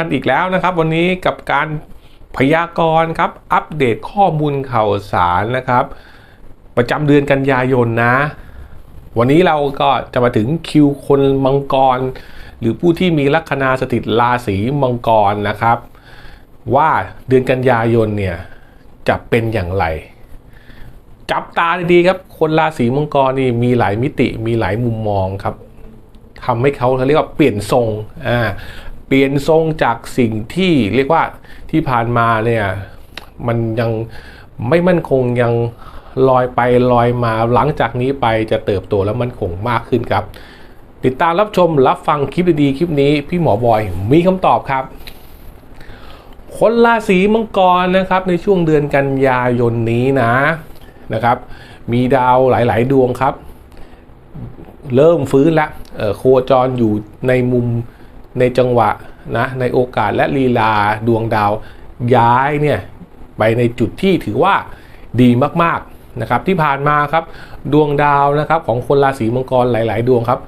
กันอีกแล้วนะครับ วันนี้กับการพยากรณ์ครับอัปเดตข้อมูลข่าวสารนะครับ ประจำเดือนกันยายนนะ วันนี้เราก็จะมาถึงคิวคนมังกร หรือผู้ที่มีลัคนาสถิตราศีมังกรนะครับ ว่าเดือนกันยายนเนี่ยจะเป็นอย่างไร จับตาดีๆครับ คนราศีมังกรนี่มีหลายมิติมีหลายมุมมองครับทำให้เขาเขาเรียกว่าเปลี่ยนทรงอ่า เปลี่ยนทรงจากสิ่งที่เรียกว่าที่ผ่านมาเนี่ยมันยังไม่มั่นคงยังลอยไปลอยมาหลังจากนี้ไปจะเติบโตและมั่นคงมากขึ้นครับ ติดตามรับชมรับฟังคลิปดีๆคลิปนี้พี่หมอบอยมีคำตอบครับ คนราศีมังกรนะครับในช่วงเดือนกันยายนนี้นะนะครับ มีดาวหลาย ๆ ดวงครับ เริ่มฟื้นละโคจรอยู่ในมุม ในจังหวะนะในโอกาสและลีลาดวงดาวย้ายเนี่ยไปในจุดที่ถือว่าดีมากๆนะครับที่ผ่านมาครับดวงดาวนะครับของคนราศีมังกรหลาย ๆ ดวงครับ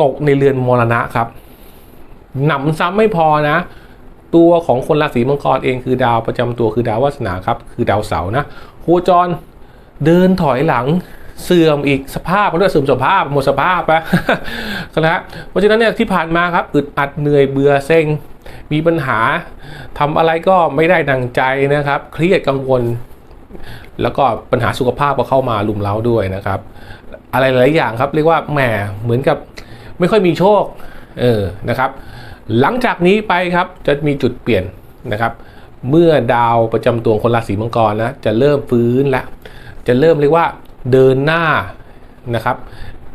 ตกในเรือนมรณะครับหนำซ้ำไม่พอนะ ตัวของคนราศีมังกรเองคือดาวประจำตัวคือดาววาสนาครับคือดาวเสาร์นะโคจรเดินถอยหลัง เสื่อมอีกสภาพเขาเรียกเสื่อมสภาพหมดสภาพนะนะฮะเพราะฉะนั้นเนี่ยที่ผ่านมาครับอึดอัดเหนื่อยเบื่อเซ็งมีปัญหาทำอะไรก็ไม่ได้ดังใจนะครับ เครียดกังวล แล้วก็ปัญหาสุขภาพก็เข้ามาลุมเล้าด้วยนะครับ อะไรหลายอย่างครับเรียกว่าแหมเหมือนกับไม่ค่อยมีโชคเออนะครับ หลังจากนี้ไปครับจะมีจุดเปลี่ยนนะครับ เมื่อดาวประจำตัวคนราศีมังกรนะจะเริ่มฟื้นแล้วจะเริ่มเรียกว่า เดินหน้านะครับ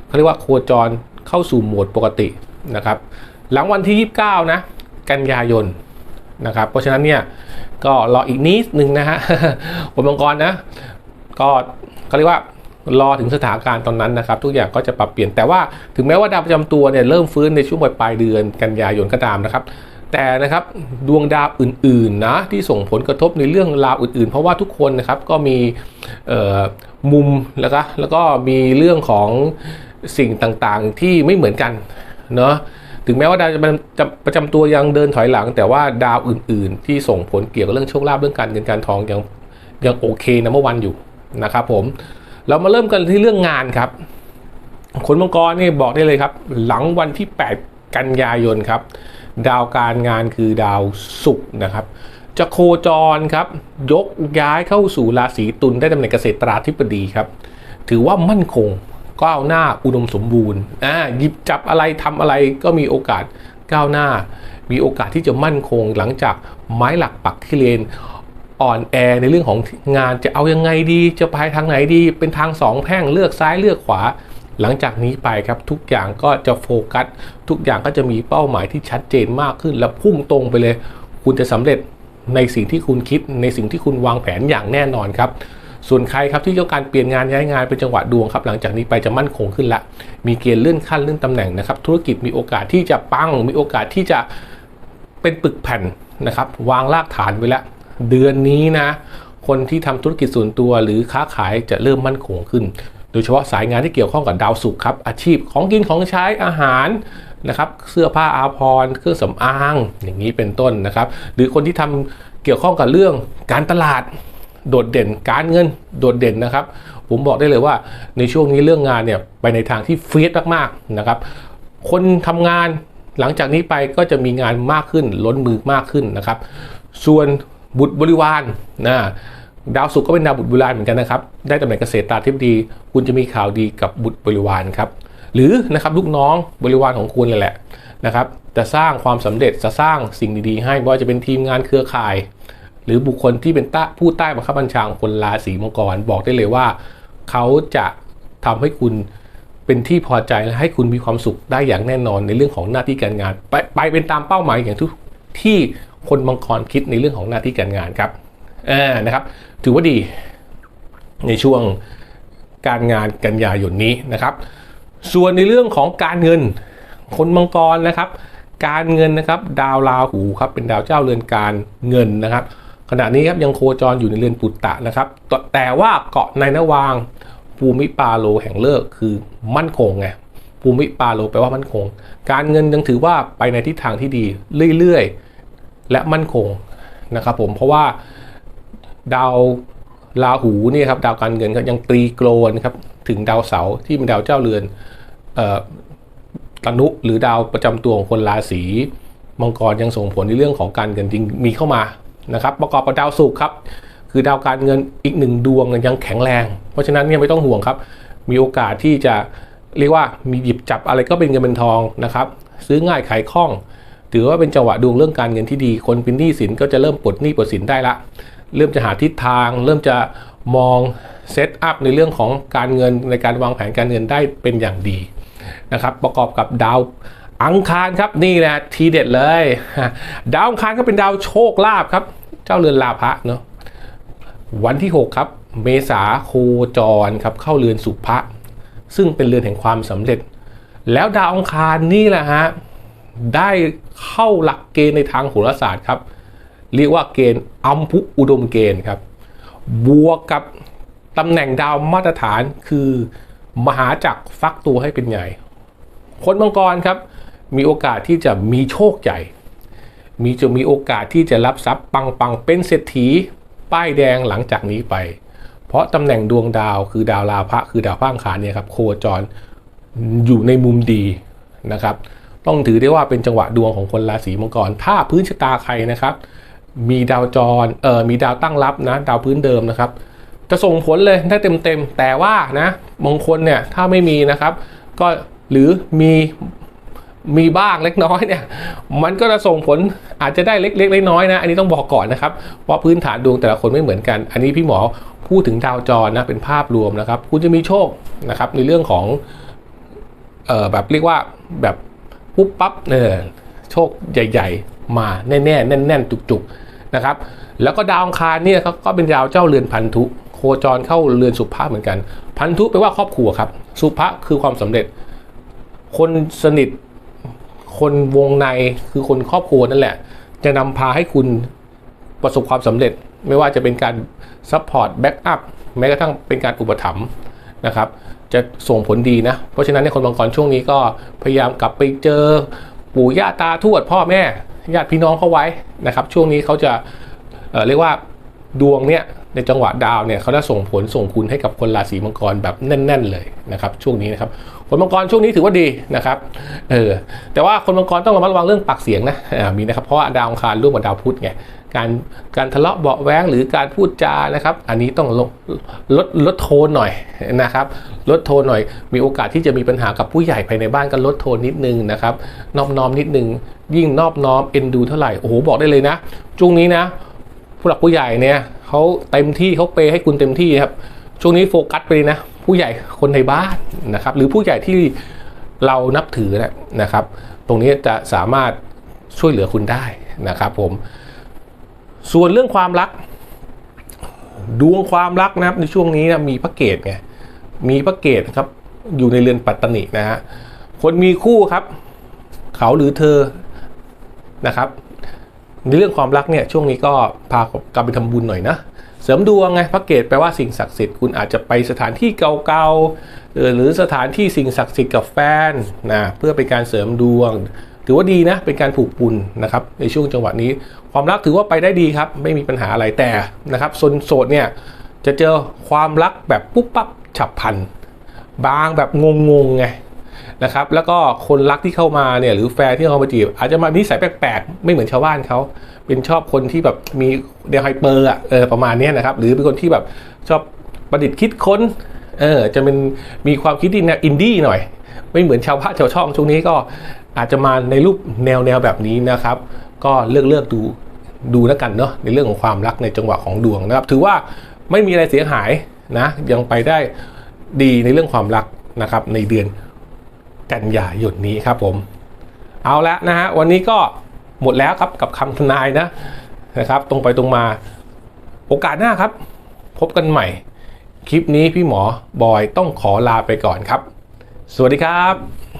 เขาเรียกว่าโคจรเข้าสู่โหมดปกตินะครับ หลังวันที่ 29 นะ กันยายนนะครับ เพราะฉะนั้นเนี่ยก็รออีกนิดนึงนะฮะคนมังกรนะ ก็เขาเรียกว่ารอถึงสถานการณ์ตอนนั้นนะครับ ทุกอย่างก็จะปรับเปลี่ยนแต่ว่าถึงแม้ว่าดาวประจำตัวเนี่ยเริ่มฟื้นในช่วงปลายเดือนกันยายนก็ตามนะครับ แต่นะครับดวงดาวอื่นๆนะที่ส่งผลกระทบในเรื่องราวอื่น ๆ เพราะว่าทุกคนนะครับก็มีมุมแล้วก็แล้วก็มีเรื่องของสิ่งต่างๆที่ไม่เหมือนกันเนาะถึงแม้ว่าดาวจะประจำประจำตัวยังเดินถอยหลัง แต่ว่าดาวอื่น ๆ ที่ส่งผลเกี่ยวกับเรื่องโชคลาภเรื่องการเงินการทองยังยังโอเคนะเมื่อวันอยู่นะครับผมเรามาเริ่มกันที่เรื่องงานครับ คนมังกรนี่บอกได้เลยครับ หลังวันที่ 8 กันยายนครับ ดาวการงานคือดาวศุกร์นะครับ จะโคจรครับ ยกย้ายเข้าสู่ราศีตุลได้ตำแหน่งเกษตราธิบดีครับ ถือว่ามั่นคงก้าวหน้าอุดมสมบูรณ์อ่าหยิบจับอะไรทำอะไรก็มีโอกาสก้าวหน้า มีโอกาสที่จะมั่นคงหลังจากไม้หลักปักที่เลนอ่อนแอในเรื่องของงานจะเอายังไงดีจะไปทางไหนดี เป็นทางสองแพร่งเลือกซ้ายเลือกขวา หลังจากนี้ไปครับทุกอย่างก็จะโฟกัส ทุกอย่างก็จะมีเป้าหมายที่ชัดเจนมากขึ้น และพุ่งตรงไปเลย คุณจะสำเร็จในสิ่งที่คุณคิด ในสิ่งที่คุณวางแผนอย่างแน่นอนครับส่วนใครครับที่ต้องการเปลี่ยนงานย้ายงานเป็นจังหวะดวงครับ หลังจากนี้ไปจะมั่นคงขึ้นละ มีเกณฑ์เลื่อนขั้นเลื่อนตำแหน่งนะครับ ธุรกิจมีโอกาสที่จะปัง มีโอกาสที่จะเป็นปึกแผ่นนะครับ วางรากฐานไว้แล้วเดือนนี้นะ คนที่ทำธุรกิจส่วนตัวหรือค้าขายจะเริ่มมั่นคงขึ้น โดยเฉพาะสายงานที่เกี่ยวข้องกับดาวศุกร์ครับ อาชีพของกินของใช้อาหารนะครับ เสื้อผ้าอาภรณ์เครื่องสำอาง อย่างนี้เป็นต้นนะครับ หรือคนที่ทำเกี่ยวข้องกับเรื่องการตลาดโดดเด่นการเงินโดดเด่นนะครับ ผมบอกได้เลยว่าในช่วงนี้เรื่องงานเนี่ยไปในทางที่เฟียสมากๆนะครับ คนทำงานหลังจากนี้ไปก็จะมีงานมากขึ้นล้นมือมากขึ้นนะครับ ส่วนบุตรบริวารนะ ดาวศุกร์ก็เป็นดาวบุตรบริวารเหมือนกันนะครับ ได้ตำแหน่งเกษตรตาธิบดี คุณจะมีข่าวดีกับบุตรบริวารครับ หรือนะครับลูกน้องบริวารของคุณเลยแหละนะครับ จะสร้างความสำเร็จจะสร้างสิ่งดีๆ ให้ไม่ว่าจะเป็นทีมงานเครือข่าย หรือบุคคลที่เป็นต้ผู้ใต้บังคับบัญชาของคนราศีมังกรบอกได้เลยว่า เขาจะทำให้คุณเป็นที่พอใจและให้คุณมีความสุขได้อย่างแน่นอนในเรื่องของหน้าที่การงาน ไปไปเป็นตามเป้าหมายอย่างทุกที่คนมังกรคิดในเรื่องของหน้าที่การงานครับ อ่านะครับ ถือว่าดีในช่วงการงานกันยายนนี้นะครับ ส่วนในเรื่องของการเงิน คนมังกรนะครับ การเงินนะครับ ดาวราหูครับเป็นดาวเจ้าเรือนการเงินนะครับ ขณะนี้ครับยังโคจรอยู่ในเรือนปุตตะนะครับ แต่แต่ว่าเกาะในนวางภูมิปาโลแห่งเลิกคือมั่นคงไงภูมิปาโลแปลว่ามั่นคง การเงินยังถือว่าไปในทิศทางที่ดีเรื่อยๆ และมั่นคงนะครับผมเพราะว่า ดาวราหูเนี่ยครับดาวการเงินก็ยังตรีโกลนครับถึงดาวเสาร์ที่เป็นดาวเจ้าเรือนตนุหรือดาวประจำตัวของคนราศีมังกรยังส่งผลในเรื่องของการเงินจริงมีเข้ามานะครับ ประกอบกับดาวศุกร์ครับ คือดาวการเงินอีกหนึ่งดวงยังแข็งแรง เพราะฉะนั้นเนี่ยไม่ต้องห่วงครับ มีโอกาสที่จะเรียกว่ามีหยิบจับอะไรก็เป็นเงินเป็นทองนะครับ ซื้อง่ายขายคล่อง ถือว่าเป็นจังหวะดวงเรื่องการเงินที่ดี คนเป็นหนี้สินก็จะเริ่มปลดหนี้ปลดสินได้ละ เริ่มจะหาทิศทาง เริ่มจะมองเซตอัพในเรื่องของการเงินในการวางแผนการเงินได้เป็นอย่างดีนะครับประกอบกับดาวอังคารครับนี่นะทีเด็ดเลย ดาวอังคารก็เป็นดาวโชคลาภครับ เจ้าเรือนลาภะเนาะวันที่ 6 ครับ เมษาโคจรครับเข้าเรือนสุภะซึ่งเป็นเรือนแห่งความสำเร็จ แล้วดาวอังคารนี่แหละฮะได้เข้าหลักเกณฑ์ในทางโหราศาสตร์ครับ เรียกว่าเกณฑ์อัมพุอุดมเกณฑ์ครับ บวกกับตำแหน่งดาวมาตรฐานคือมหาจักรฟักตัวให้เป็นใหญ่คนมังกรครับ มีโอกาสที่จะมีโชคใหญ่ มีจะมีโอกาสที่จะรับทรัพย์ปังปังๆเป็นเศรษฐีป้ายแดงหลังจากนี้ไป เพราะตำแหน่งดวงดาวคือดาวลาภะคือดาวพระอังคาเนี่ยครับโคจรอยู่ในมุมดีนะครับ ต้องถือได้ว่าเป็นจังหวะดวงของคนราศีมังกร ถ้าพื้นชะตาใครนะครับ มีดาวจรเออมีดาวตั้งรับนะ ดาวพื้นเดิมนะครับ จะส่งผลเลยได้เต็มๆ แต่ว่านะมงคลเนี่ยถ้าไม่มีนะครับ ก็หรือมีมีบ้างเล็กน้อยเนี่ย มันก็จะส่งผลอาจจะได้เล็กๆน้อยๆนะ อันนี้ต้องบอกก่อนนะครับเพราะพื้นฐานดวงแต่ละคนไม่เหมือนกัน อันนี้พี่หมอพูดถึงดาวจรนะเป็นภาพรวมนะครับ คุณจะมีโชคนะครับในเรื่องของเอ่อแบบเรียกว่าแบบปุ๊บปั๊บเนี่ย โชคใหญ่ ๆ มาแน่ๆแน่น ๆ จุกๆนะครับ แล้วก็ดาวอังคารเนี่ยเขาก็เป็นดาวเจ้าเรือนพันธุโคจรเข้าเรือนสุภาพเหมือนกัน พันธุแปลว่าครอบครัวครับ สุภะคือความสำเร็จ คนสนิทคนวงในคือคนครอบครัวนั่นแหละ จะนำพาให้คุณประสบความสำเร็จ ไม่ว่าจะเป็นการซัพพอร์ตแบ็กอัพแม้กระทั่งเป็นการอุปถัมภ์นะครับ จะส่งผลดีนะ เพราะฉะนั้นในคนบางกรช่วงนี้ก็พยายามกลับไปเจอ ปู่ย่าตาทวดพ่อแม่ญาติพี่น้องเขาไว้นะครับ ช่วงนี้เขาจะเเรียกว่าดวงเนี่ย ในจังหวะดาวเนี่ยเขาจะส่งผลส่งคุณให้กับคนราศีมังกรแบบแน่น ๆ เลยนะครับช่วงนี้นะครับคนมังกรช่วงนี้ถือว่าดีนะครับเออแต่ว่าคนมังกรต้องระมัดระวังเรื่องปากเสียงนะมีนะครับเพราะว่าดาวอังคารร่วมกับดาวพุธไงการการทะเลาะเบาแว้งหรือการพูดจานะครับ อันนี้ต้องลดลดลดโทนหน่อยนะครับ ลดโทนหน่อย มีโอกาสที่จะมีปัญหากับผู้ใหญ่ภายในบ้านก็ลดโทนนิดนึงนะครับนอบน้อมนิดนึง ยิ่งนอบน้อมเอ็นดูเท่าไหร่โอ้โหบอกได้เลยนะช่วงนี้นะ ผู้หลักผู้ใหญ่เนี่ย เขาเต็มที่เขาเปย์ให้คุณเต็มที่ครับ ช่วงนี้โฟกัสไปเลยนะ ผู้ใหญ่คนในบ้านนะครับ หรือผู้ใหญ่ที่เรานับถือนะนะครับ ตรงนี้จะสามารถช่วยเหลือคุณได้นะครับผม ส่วนเรื่องความรัก ดวงความรักนะครับ ในช่วงนี้นะมีพระเกตไงมีพระเกตครับอยู่ในเรือนปัตตนินะฮะคนมีคู่ครับ เขาหรือเธอนะครับ ในเรื่องความรักเนี่ยช่วงนี้ก็พากลับไปทำบุญหน่อยนะ เสริมดวงไงพระเกตแปลว่าสิ่งศักดิ์สิทธิ์คุณอาจจะไปสถานที่เก่าๆหรือสถานที่สิ่งศักดิ์สิทธิ์กับแฟนนะเพื่อเป็นการเสริมดวง ถือว่าดีนะเป็นการผูกบุญนะครับในช่วงจังหวะนี้ ความรักถือว่าไปได้ดีครับ ไม่มีปัญหาอะไรแต่นะครับโซนโสดเนี่ยจะเจอความรักแบบปุ๊บปั๊บฉับพลันบางแบบงงๆไง นะครับแล้วก็คนรักที่เข้ามาเนี่ยหรือแฟนที่เข้ามาจีบ อาจจะมานิสัยแปลกๆ ไม่เหมือนชาวบ้านเขาเป็นชอบคนที่แบบมีเดลไฮเปอร์อะเออประมาณนี้นะครับหรือเป็นคนที่แบบชอบประดิษฐ์คิดค้นเออจะเป็นมีความคิดที่แนวอินดี้หน่อย ไม่เหมือนชาวบ้านชาวช่องช่วงนี้ก็อาจจะมาในรูปแนวแนวแบบนี้นะครับ ก็เลือกเลือกดูดูแล้วกันเนาะในเรื่องของความรักในจังหวะของดวงนะครับ ถือว่าไม่มีอะไรเสียหายนะยังไปได้ดีในเรื่องความรักนะครับในเดือน กันยายนนี้ครับผมเอาละนะฮะวันนี้ก็หมดแล้วครับกับคำทนายนะนะครับ ตรงไปตรงมาโอกาสหน้าครับ พบกันใหม่ คลิปนี้พี่หมอบอยต้องขอลาไปก่อนครับ สวัสดีครับ